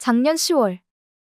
작년 10월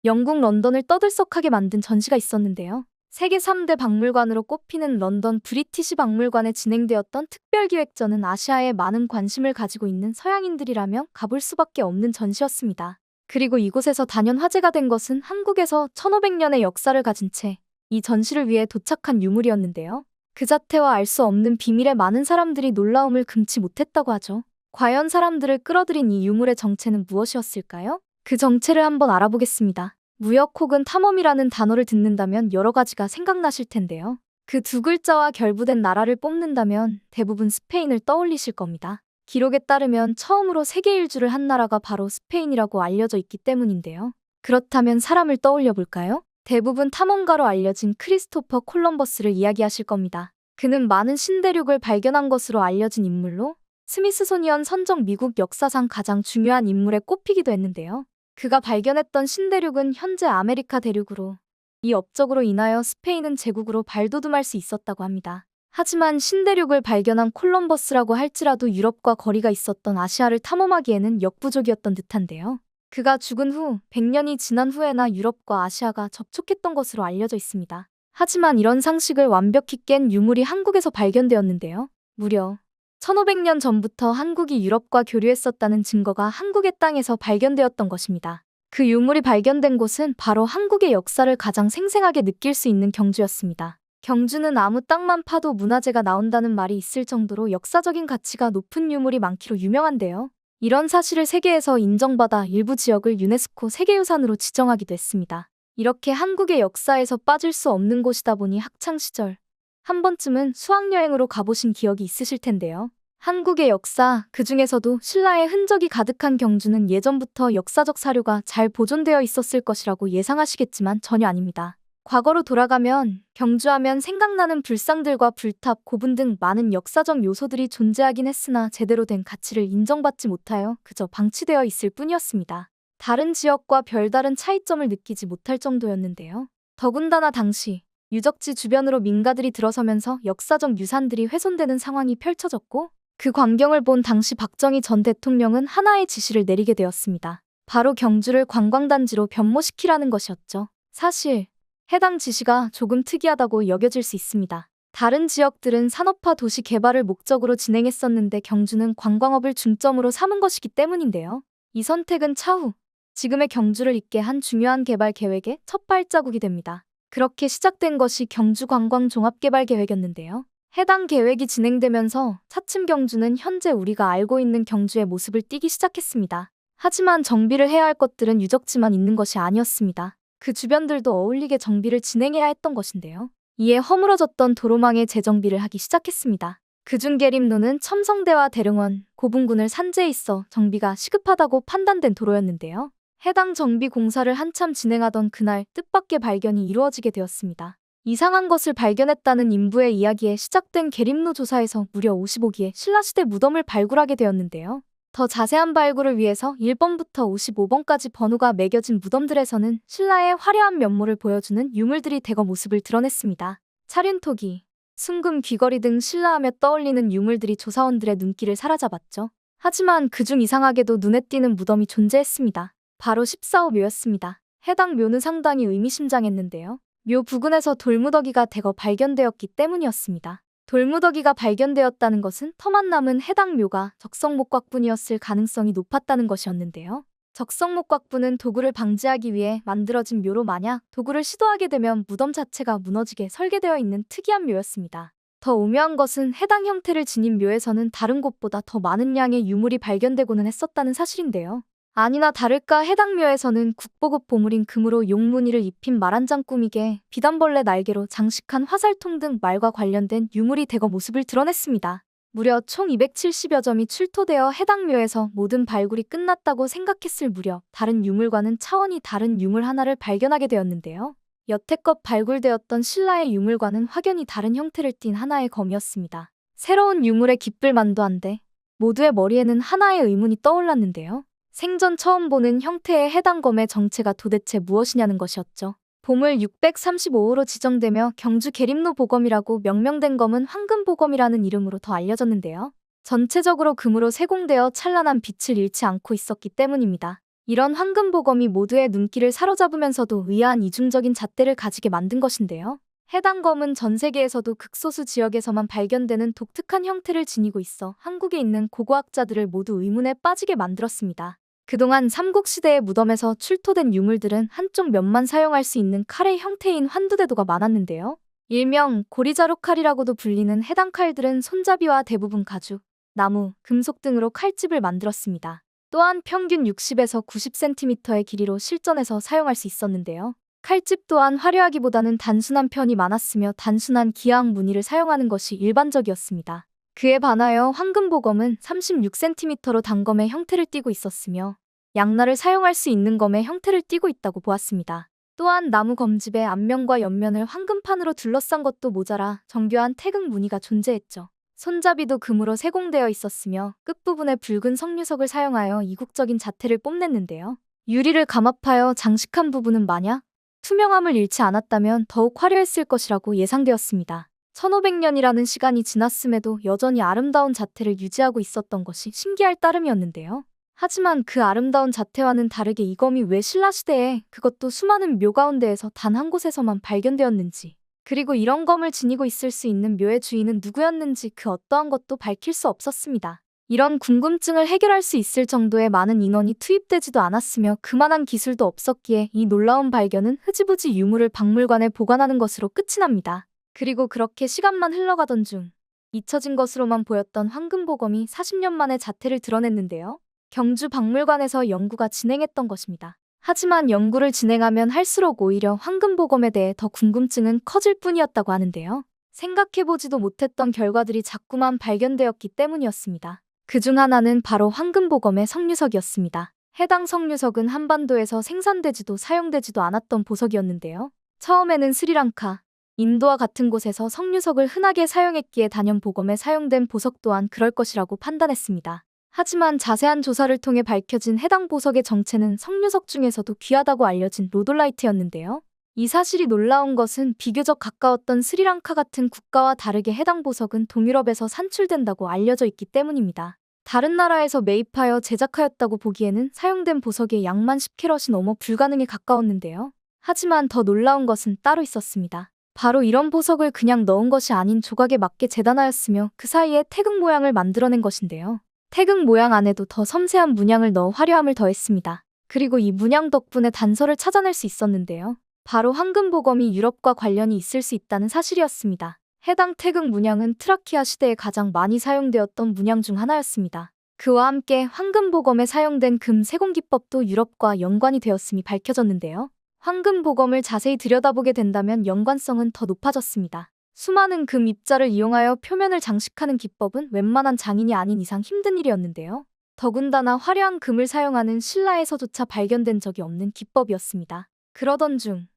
영국 런던을 떠들썩하게 만든 전시가 있었는데요. 세계 3대 박물관으로 꼽히는 런던 브리티시 박물관에 진행되었던 특별기획전은 아시아에 많은 관심을 가지고 있는 서양인들이라면 가볼 수밖에 없는 전시였습니다. 그리고 이곳에서 단연 화제가 된 것은 한국에서 1500년의 역사를 가진 채 이 전시를 위해 도착한 유물이었는데요. 그 자태와 알 수 없는 비밀에 많은 사람들이 놀라움을 금치 못했다고 하죠. 과연 사람들을 끌어들인 이 유물의 정체는 무엇이었을까요? 그 정체를 한번 알아보겠습니다. 무역 혹은 탐험이라는 단어를 듣는다면 여러 가지가 생각나실 텐데요. 그 두 글자와 결부된 나라를 뽑는다면 대부분 스페인을 떠올리실 겁니다. 기록에 따르면 처음으로 세계 일주를 한 나라가 바로 스페인이라고 알려져 있기 때문인데요. 그렇다면 사람을 떠올려 볼까요? 대부분 탐험가로 알려진 크리스토퍼 콜럼버스를 이야기하실 겁니다. 그는 많은 신대륙을 발견한 것으로 알려진 인물로 스미스소니언 선정 미국 역사상 가장 중요한 인물에 꼽히기도 했는데요. 그가 발견했던 신대륙은 현재 아메리카 대륙으로 이 업적으로 인하여 스페인은 제국으로 발돋움할 수 있었다고 합니다. 하지만 신대륙을 발견한 콜럼버스라고 할지라도 유럽과 거리가 있었던 아시아를 탐험하기에는 역부족이었던 듯한데요. 그가 죽은 후 100년이 지난 후에나 유럽과 아시아가 접촉했던 것으로 알려져 있습니다. 하지만 이런 상식을 완벽히 깬 유물이 한국에서 발견되었는데요. 무려 1500년 전부터 한국이 유럽과 교류했었다는 증거가 한국의 땅에서 발견되었던 것입니다. 그 유물이 발견된 곳은 바로 한국의 역사를 가장 생생하게 느낄 수 있는 경주였습니다. 경주는 아무 땅만 파도 문화재가 나온다는 말이 있을 정도로 역사적인 가치가 높은 유물이 많기로 유명한데요. 이런 사실을 세계에서 인정받아 일부 지역을 유네스코 세계유산으로 지정하기도 했습니다. 이렇게 한국의 역사에서 빠질 수 없는 곳이다 보니 학창시절 한 번쯤은 수학여행으로 가보신 기억이 있으실 텐데요. 한국의 역사, 그 중에서도 신라의 흔적이 가득한 경주는 예전부터 역사적 사료가 잘 보존되어 있었을 것이라고 예상하시겠지만 전혀 아닙니다. 과거로 돌아가면 경주하면 생각나는 불상들과 불탑, 고분 등 많은 역사적 요소들이 존재하긴 했으나 제대로 된 가치를 인정받지 못하여 그저 방치되어 있을 뿐이었습니다. 다른 지역과 별다른 차이점을 느끼지 못할 정도였는데요. 더군다나 당시 유적지 주변으로 민가들이 들어서면서 역사적 유산들이 훼손되는 상황이 펼쳐졌고 그 광경을 본 당시 박정희 전 대통령은 하나의 지시를 내리게 되었습니다. 바로 경주를 관광단지로 변모시키라는 것이었죠. 사실 해당 지시가 조금 특이하다고 여겨질 수 있습니다. 다른 지역들은 산업화 도시 개발을 목적으로 진행했었는데 경주는 관광업을 중점으로 삼은 것이기 때문인데요. 이 선택은 차후 지금의 경주를 잇게 한 중요한 개발 계획의 첫 발자국이 됩니다. 그렇게 시작된 것이 경주 관광 종합개발 계획이었는데요. 해당 계획이 진행되면서 차츰 경주는 현재 우리가 알고 있는 경주의 모습을 띠기 시작했습니다. 하지만 정비를 해야 할 것들은 유적지만 있는 것이 아니었습니다. 그 주변들도 어울리게 정비를 진행해야 했던 것인데요. 이에 허물어졌던 도로망의 재정비를 하기 시작했습니다. 그중 계림로는 첨성대와 대릉원, 고분군을 산재에 있어 정비가 시급하다고 판단된 도로였는데요. 해당 정비 공사를 한참 진행하던 그날 뜻밖의 발견이 이루어지게 되었습니다. 이상한 것을 발견했다는 인부의 이야기에 시작된 계림로 조사에서 무려 55기의 신라시대 무덤을 발굴하게 되었는데요. 더 자세한 발굴을 위해서 1번부터 55번까지 번호가 매겨진 무덤들에서는 신라의 화려한 면모를 보여주는 유물들이 대거 모습을 드러냈습니다. 차륜토기, 순금 귀걸이 등 신라하며 떠올리는 유물들이 조사원들의 눈길을 사로잡았죠. 하지만 그중 이상하게도 눈에 띄는 무덤이 존재했습니다. 바로 14호 묘였습니다. 해당 묘는 상당히 의미심장했는데요. 묘 부근에서 돌무더기가 대거 발견되었기 때문이었습니다. 돌무더기가 발견되었다는 것은 터만 남은 해당 묘가 적성목곽분이었을 가능성이 높았다는 것이었는데요. 적성목곽분은 도구를 방지하기 위해 만들어진 묘로 만약 도구를 시도하게 되면 무덤 자체가 무너지게 설계되어 있는 특이한 묘였습니다. 더 오묘한 것은 해당 형태를 지닌 묘에서는 다른 곳보다 더 많은 양의 유물이 발견되고는 했었다는 사실인데요. 아니나 다를까 해당 묘에서는 국보급 보물인 금으로 용무늬를 입힌 말한장 꾸미게 비단벌레 날개로 장식한 화살통 등 말과 관련된 유물이 대거 모습을 드러냈습니다. 무려 총 270여 점이 출토되어 해당 묘에서 모든 발굴이 끝났다고 생각했을 무렵 다른 유물과는 차원이 다른 유물 하나를 발견하게 되었는데요. 여태껏 발굴되었던 신라의 유물과는 확연히 다른 형태를 띤 하나의 검이었습니다. 새로운 유물의 깃불만도 한데 모두의 머리에는 하나의 의문이 떠올랐는데요. 생전 처음 보는 형태의 해당 검의 정체가 도대체 무엇이냐는 것이었죠. 보물 635호로 지정되며 경주 계림로 보검이라고 명명된 검은 황금 보검이라는 이름으로 더 알려졌는데요. 전체적으로 금으로 세공되어 찬란한 빛을 잃지 않고 있었기 때문입니다. 이런 황금 보검이 모두의 눈길을 사로잡으면서도 의아한 이중적인 잣대를 가지게 만든 것인데요. 해당 검은 전 세계에서도 극소수 지역에서만 발견되는 독특한 형태를 지니고 있어 한국에 있는 고고학자들을 모두 의문에 빠지게 만들었습니다. 그동안 삼국시대의 무덤에서 출토된 유물들은 한쪽 면만 사용할 수 있는 칼의 형태인 환두대도가 많았는데요. 일명 고리자루 칼이라고도 불리는 해당 칼들은 손잡이와 대부분 가죽, 나무, 금속 등으로 칼집을 만들었습니다. 또한 평균 60에서 90cm의 길이로 실전에서 사용할 수 있었는데요. 칼집 또한 화려하기보다는 단순한 편이 많았으며 단순한 기하학 무늬를 사용하는 것이 일반적이었습니다. 그에 반하여 황금보검은 36cm로 단검의 형태를 띠고 있었으며 양날을 사용할 수 있는 검의 형태를 띠고 있다고 보았습니다. 또한 나무 검집의 앞면과 옆면을 황금판으로 둘러싼 것도 모자라 정교한 태극 무늬가 존재했죠. 손잡이도 금으로 세공되어 있었으며 끝부분에 붉은 석류석을 사용하여 이국적인 자태를 뽐냈는데요. 유리를 감압하여 장식한 부분은 만약 투명함을 잃지 않았다면 더욱 화려했을 것이라고 예상되었습니다. 1500년이라는 시간이 지났음에도 여전히 아름다운 자태를 유지하고 있었던 것이 신기할 따름이었는데요. 하지만 그 아름다운 자태와는 다르게 이 검이 왜 신라시대에 그것도 수많은 묘 가운데에서 단 한 곳에서만 발견되었는지 그리고 이런 검을 지니고 있을 수 있는 묘의 주인은 누구였는지 그 어떠한 것도 밝힐 수 없었습니다. 이런 궁금증을 해결할 수 있을 정도의 많은 인원이 투입되지도 않았으며 그만한 기술도 없었기에 이 놀라운 발견은 흐지부지 유물을 박물관에 보관하는 것으로 끝이 납니다. 그리고 그렇게 시간만 흘러가던 중 잊혀진 것으로만 보였던 황금보검이 40년 만에 자태를 드러냈는데요. 경주 박물관에서 연구가 진행했던 것입니다. 하지만 연구를 진행하면 할수록 오히려 황금보검에 대해 더 궁금증은 커질 뿐이었다고 하는데요. 생각해보지도 못했던 결과들이 자꾸만 발견되었기 때문이었습니다. 그 중 하나는 바로 황금보검의 석류석이었습니다. 해당 석류석은 한반도에서 생산되지도 사용되지도 않았던 보석이었는데요. 처음에는 스리랑카, 인도와 같은 곳에서 석류석을 흔하게 사용했기에 단연 보검에 사용된 보석 또한 그럴 것이라고 판단했습니다. 하지만 자세한 조사를 통해 밝혀진 해당 보석의 정체는 석류석 중에서도 귀하다고 알려진 로돌라이트였는데요. 이 사실이 놀라운 것은 비교적 가까웠던 스리랑카 같은 국가와 다르게 해당 보석은 동유럽에서 산출된다고 알려져 있기 때문입니다. 다른 나라에서 매입하여 제작하였다고 보기에는 사용된 보석의 양만 10캐럿이 넘어 불가능에 가까웠는데요. 하지만 더 놀라운 것은 따로 있었습니다. 바로 이런 보석을 그냥 넣은 것이 아닌 조각에 맞게 재단하였으며 그 사이에 태극 모양을 만들어낸 것인데요. 태극 모양 안에도 더 섬세한 문양을 넣어 화려함을 더했습니다. 그리고 이 문양 덕분에 단서를 찾아낼 수 있었는데요. 바로 황금보검이 유럽과 관련이 있을 수 있다는 사실이었습니다. 해당 태극 문양은 트라키아 시대에 가장 많이 사용되었던 문양 중 하나였습니다. 그와 함께 황금보검에 사용된 금 세공 기법도 유럽과 연관이 되었음이 밝혀졌는데요. 황금보검을 자세히 들여다보게 된다면 연관성은 더 높아졌습니다. 수많은 금 입자를 이용하여 표면을 장식하는 기법은 웬만한 장인이 아닌 이상 힘든 일이었는데요. 더군다나 화려한 금을 사용하는 신라에서조차 발견된 적이 없는 기법이었습니다. 그러던 중,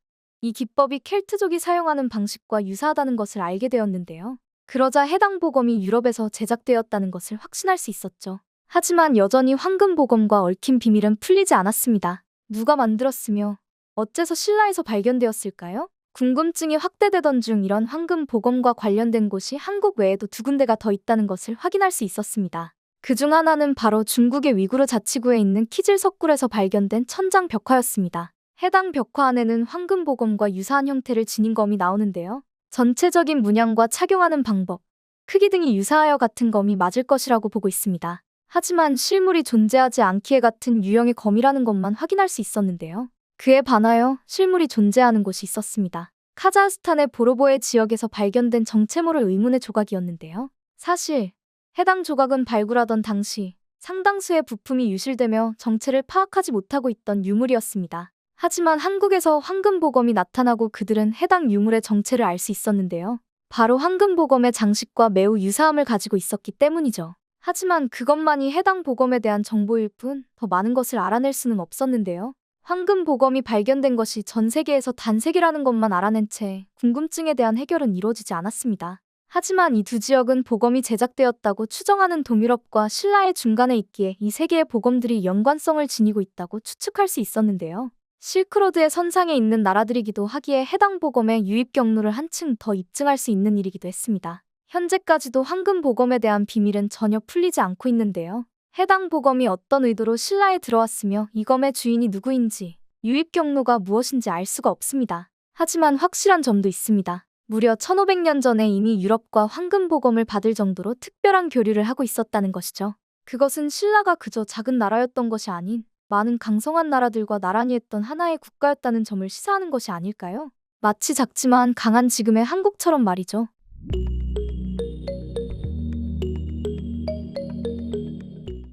이 기법이 켈트족이 사용하는 방식과 유사하다는 것을 알게 되었는데요. 그러자 해당 보검이 유럽에서 제작되었다는 것을 확신할 수 있었죠. 하지만 여전히 황금 보검과 얽힌 비밀은 풀리지 않았습니다. 누가 만들었으며 어째서 신라에서 발견되었을까요? 궁금증이 확대되던 중 이런 황금 보검과 관련된 곳이 한국 외에도 두 군데가 더 있다는 것을 확인할 수 있었습니다. 그 중 하나는 바로 중국의 위구르 자치구에 있는 키질 석굴에서 발견된 천장 벽화였습니다. 해당 벽화 안에는 황금 보검과 유사한 형태를 지닌 검이 나오는데요. 전체적인 문양과 착용하는 방법, 크기 등이 유사하여 같은 검이 맞을 것이라고 보고 있습니다. 하지만 실물이 존재하지 않기에 같은 유형의 검이라는 것만 확인할 수 있었는데요. 그에 반하여 실물이 존재하는 곳이 있었습니다. 카자흐스탄의 보로보에 지역에서 발견된 정체모를 의문의 조각이었는데요. 사실 해당 조각은 발굴하던 당시 상당수의 부품이 유실되며 정체를 파악하지 못하고 있던 유물이었습니다. 하지만 한국에서 황금보검이 나타나고 그들은 해당 유물의 정체를 알 수 있었는데요. 바로 황금보검의 장식과 매우 유사함을 가지고 있었기 때문이죠. 하지만 그것만이 해당 보검에 대한 정보일 뿐 더 많은 것을 알아낼 수는 없었는데요. 황금 보검이 발견된 것이 전 세계에서 단색이라는 것만 알아낸 채 궁금증에 대한 해결은 이루어지지 않았습니다. 하지만 이 두 지역은 보검이 제작되었다고 추정하는 동유럽과 신라의 중간에 있기에 이 세 개의 보검들이 연관성을 지니고 있다고 추측할 수 있었는데요. 실크로드의 선상에 있는 나라들이기도 하기에 해당 보검의 유입 경로를 한층 더 입증할 수 있는 일이기도 했습니다. 현재까지도 황금 보검에 대한 비밀은 전혀 풀리지 않고 있는데요. 해당 보검이 어떤 의도로 신라에 들어왔으며 이 검의 주인이 누구인지 유입 경로가 무엇인지 알 수가 없습니다. 하지만 확실한 점도 있습니다. 무려 1500년 전에 이미 유럽과 황금 보검을 받을 정도로 특별한 교류를 하고 있었다는 것이죠. 그것은 신라가 그저 작은 나라였던 것이 아닌 많은 강성한 나라들과 나란히 했던 하나의 국가였다는 점을 시사하는 것이 아닐까요? 마치 작지만 강한 지금의 한국처럼 말이죠.